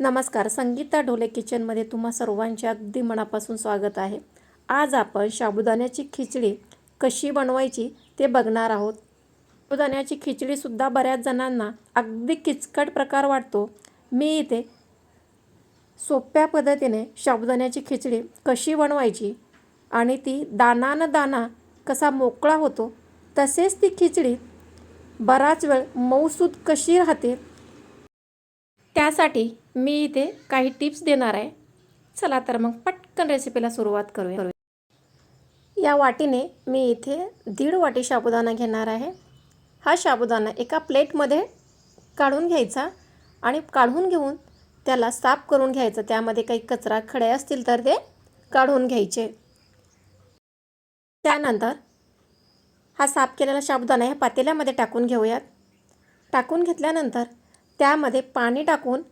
नमस्कार संगीता ढोले किचनमध्ये तुम्हा सर्वांचे अगदी मनापासून स्वागत आहे. आज आपण साबुदाण्याची खिचडी कशी बनवायची ते बघणार आहोत. साबुदाण्याची खिचडीसुद्धा बऱ्याच जणांना अगदी किचकट प्रकार वाटतो. मी इथे सोप्या पद्धतीने साबुदाण्याची खिचडी कशी बनवायची आणि ती दाना न दाना कसा मोकळा होतो तसेच ती खिचडी बराच वेळ मऊसूद कशी राहते त्यासाठी मी इथे काही टिप्स देणार आहे. चला तर मग पटकन रेसिपीला सुरुवात करूया. या वाटीने मी इथे दीड वाटी साबुदाणा घेणार आहे. हा साबुदाणा एका प्लेटमध्ये काढून घ्यायचा आणि काढून घेऊन त्याला साफ करून घ्यायचं. त्यामध्ये काही कचरा खडे असतील तर ते काढून घ्यायचे. त्यानंतर हा साफ केलेला साबुदाणा ह्या पातेल्यामध्ये टाकून घेऊयात. टाकून घेतल्यानंतर त्यामध्ये पाणी टाकून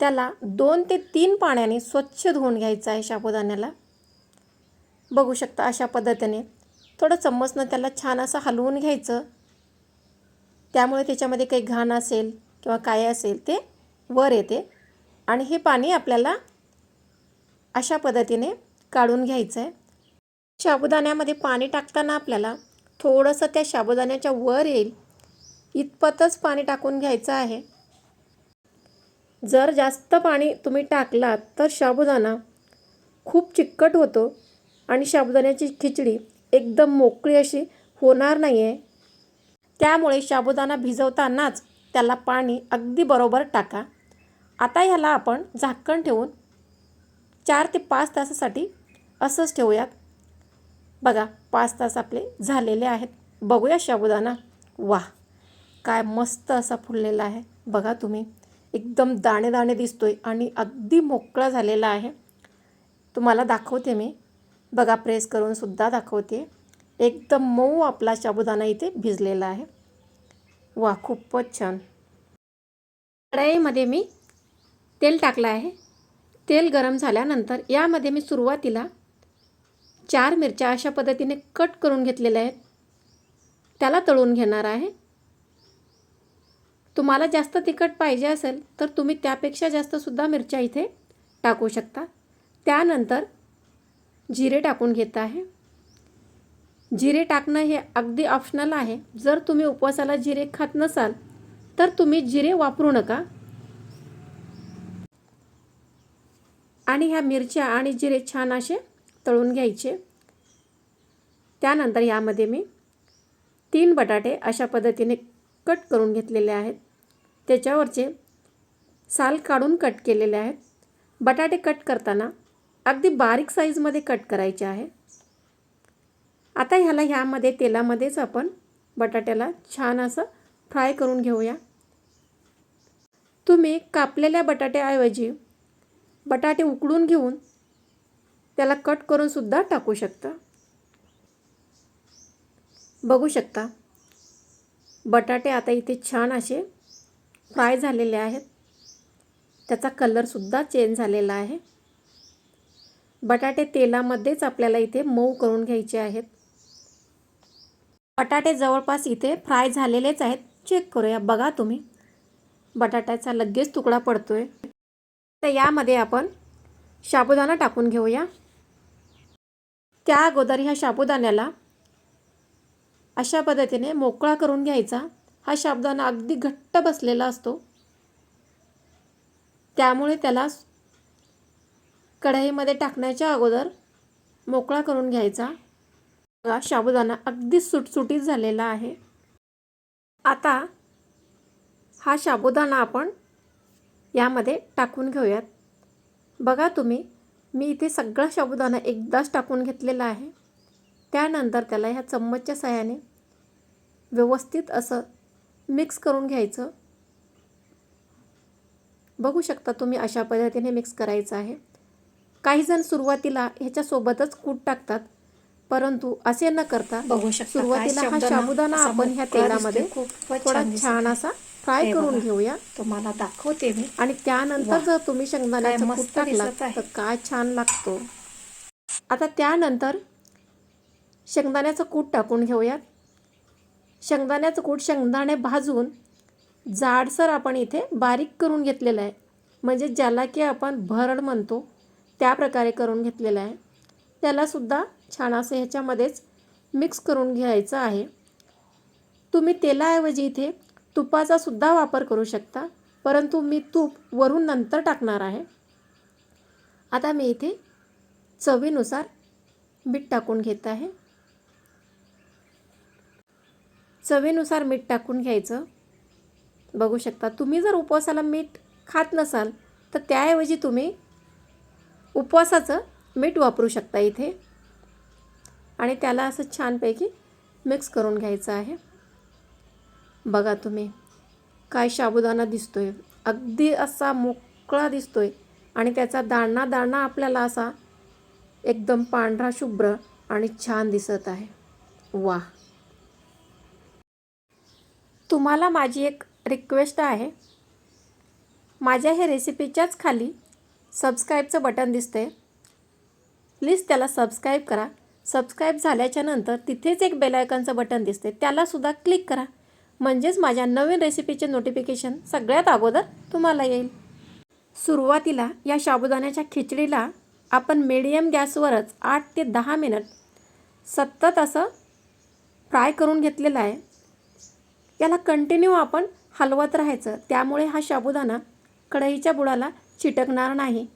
त्याला दोन ते तीन पाण्याने स्वच्छ धुवून घ्यायचं आहे साबुदाण्याला बघू शकता अशा पद्धतीने थोडं चम्मचनं त्याला छान असं हलवून घ्यायचं. त्यामुळे त्याच्यामध्ये काही घाण असेल किंवा काय असेल ते वर येते आणि हे पाणी आपल्याला अशा पद्धतीने काढून घ्यायचं आहे साबुदाण्यामध्ये पाणी टाकताना आपल्याला थोडंसं त्या साबुदाण्याच्या वर येईल इतपतच पाणी टाकून घ्यायचं आहे. जर जास्त पाणी तुम्ही टाकलात तर साबुदाणा खूप चिकट होतो आणि साबुदाण्याची खिचडी एकदम मोकळी अशी होणार नाही आहे त्यामुळे साबुदाणा भिजवतानाच त्याला पाणी अगदी बरोबर टाका. आता ह्याला आपण झाकण ठेवून चार ते पाच तासासाठी असंच ठेवूयात. बघा पाच तास आपले झालेले आहेत. बघूया साबुदाणा. वाह! काय मस्त असा फुललेला आहे. बघा तुम्ही. एकदम दाणे दाणे दिसतो आहे आणि अगदी मोकळा झालेला आहे. तुम्हाला दाखवते मी. बघा प्रेस करून सुद्धा दाखवते. एकदम मऊ आपला साबुदाणा इथे भिजलेला आहे. वा खूपच छान. कढईमध्ये मी तेल टाकलं आहे. तेल गरम झाल्यानंतर यामध्ये मी सुरुवातीला चार मिरच्या अशा पद्धतीने कट करून घेतलेल्या आहेत. त्याला तळून घेणार आहे. तुम्हाला जास्त तिखट पाहिजे असेल तर तुम्ही त्यापेक्षा जास्तसुद्धा मिरच्या इथे टाकू शकता. त्यानंतर जिरे टाकून घेत आहे. जिरे टाकणं हे अगदी ऑप्शनल आहे. जर तुम्ही उपवासाला जिरे खात नसाल तर तुम्ही जिरे वापरू नका. आणि ह्या मिरच्या आणि जिरे छान असे तळून घ्यायचे. त्यानंतर यामध्ये मी तीन बटाटे अशा पद्धतीने कट करून घेतलेले आहेत. त्याच्यावरचे साल काढून कट केलेले आहेत. बटाटे कट करताना अगदी बारीक साईजमध्ये कट करायचे आहे. आता ह्याला ह्यामध्ये तेलामध्येच आपण बटाट्याला छान असं फ्राय करून घेऊया. तुम्ही कापलेल्या बटाट्याऐवजी बटाटे उकडून घेऊन त्याला कट करूनसुद्धा टाकू शकता. बघू शकता. बटाटे आता इथे छान असे फ्राय झालेले आहेत. त्याचा कलरसुद्धा चेंज झालेला आहे. बटाटे तेलामध्येच आपल्याला इथे मऊ करून घ्यायचे आहेत. बटाटे जवळपास इथे फ्राय झालेलेच आहेत. चेक करूया. बघा तुम्ही. बटाट्याचा लगेच तुकडा पडतोय. तर यामध्ये आपण साबुदाणा टाकून घेऊया. त्या अगोदर ह्या साबुदाण्याला अशा पद्धतीने मोकळा करून घ्यायचा. हा साबुदाणा अगदी घट्ट बसलेला असतो. त्यामुळे त्याला कढईमध्ये टाकण्याच्या अगोदर मोकळा करून घ्यायचा. बघा साबुदाणा अगदी सुटसुटीत झालेला आहे. आता हा साबुदाणा आपण यामध्ये टाकून घेऊयात. बघा तुम्ही मी इथे सगळा साबुदाणा एकदाच टाकून घेतलेला आहे. त्यानंतर त्याला ह्या चम्मचच्या सहाय्याने व्यवस्थित असं मिक्स करून घ्यायचं बघू शकता तुम्ही अशा पद्धतीने मिक्स करायचं आहे काही जण सुरुवातीला ह्याच्यासोबतच कूट टाकतात परंतु असे न करता बघू शकता सुरुवातीला हा साबुदाणा असा आपण ह्या तेलामध्ये थोडा छान. असा फ्राय करून. घेऊया तुम्हाला दाखवते मी आणि त्यानंतर. जर तुम्ही शेंगदाण्याचं कूट आहे. तर काय छान लागतो आता त्यानंतर शेंगदाण्याचं कूट टाकून घेऊयात शेंगदाण्याचं कूट शेंगदाणे भाजून जाडसर आपण इथे बारीक करून घेतलेलं आहे. म्हणजे ज्याला की आपण भरड म्हणतो त्या प्रकारे करून घेतलेलं आहे. त्यालासुद्धा छान असं ह्याच्यामध्येच मिक्स करून घ्यायचं आहे. तुम्ही तेलाऐवजी इथे तुपाचा सुद्धा वापर करू शकता परंतु मी तूप वरून नंतर टाकणार आहे. आता मी इथे चवीनुसार मीठ टाकून घेत आहे. चवीनुसार मीठ टाकून घ्यायचं. बघू शकता तुम्ही जर उपवासाला मीठ खात नसाल तर त्याऐवजी तुम्ही उपवासाचं मीठ वापरू शकता इथे. आणि त्याला असं छानपैकी मिक्स करून घ्यायचं आहे. बघा तुम्ही काय साबुदाणा आहे अगदी असा मोकळा दिसतो आहे आणि त्याचा दाणा दाणा आपल्याला असा एकदम पांढरा शुभ्र आणि छान दिसत आहे. वा तुम्हाला माझी एक रिक्वेस्ट आहे. माझ्या हे रेसिपीच्याच खाली सबस्क्राईबचं बटन दिसते प्लीज त्याला सबस्क्राईब करा. सबस्क्राईब झाल्याच्यानंतर तिथेच एक बेलायकनचं बटन दिसते त्यालासुद्धा क्लिक करा. म्हणजेच माझ्या नवीन रेसिपीचे नोटिफिकेशन सगळ्यात अगोदर तुम्हाला येईल. सुरुवातीला या साबुदाण्याच्या खिचडीला आपण मिडियम गॅसवरच आठ ते दहा मिनिट सतत असं फ्राय करून घेतलेलं आहे. याला कंटिन्यू आपण हलवत राहायचं. त्यामुळे हा साबुदाणा कढईच्या बुडाला चिटकणार नाही.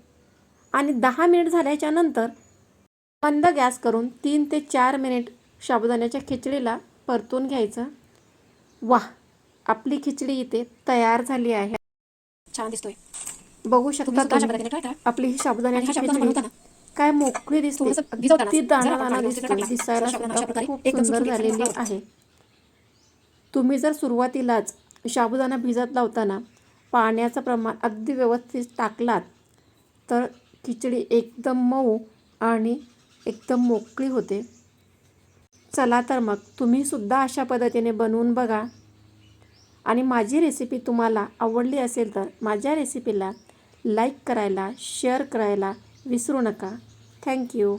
आणि दहा मिनिट झाल्याच्यानंतर मंद गॅस करून तीन ते चार मिनिट साबुदाण्याच्या खिचडीला परतून घ्यायचं. वाह! आपली खिचडी इथे तयार झाली आहे. छान दिसतोय. बघू शकता. आपली ही साबुदाण्याची खिचडी काय मोकळी दिसते. ती दाणा दिसते. दिसायला खूप सुंदर झालेली. आहे. तुम्ही जर सुरुवातीलाच साबुदाणा भिजत लावताना पाण्याचं प्रमाण अगदी व्यवस्थित टाकलात तर खिचडी एकदम मऊ आणि एकदम मोकळी होते. चला तर मग तुम्हीसुद्धा अशा पद्धतीने बनवून बघा. आणि माझी रेसिपी तुम्हाला आवडली असेल तर माझ्या रेसिपीला लाईक करायला शेअर करायला विसरू नका. थँक्यू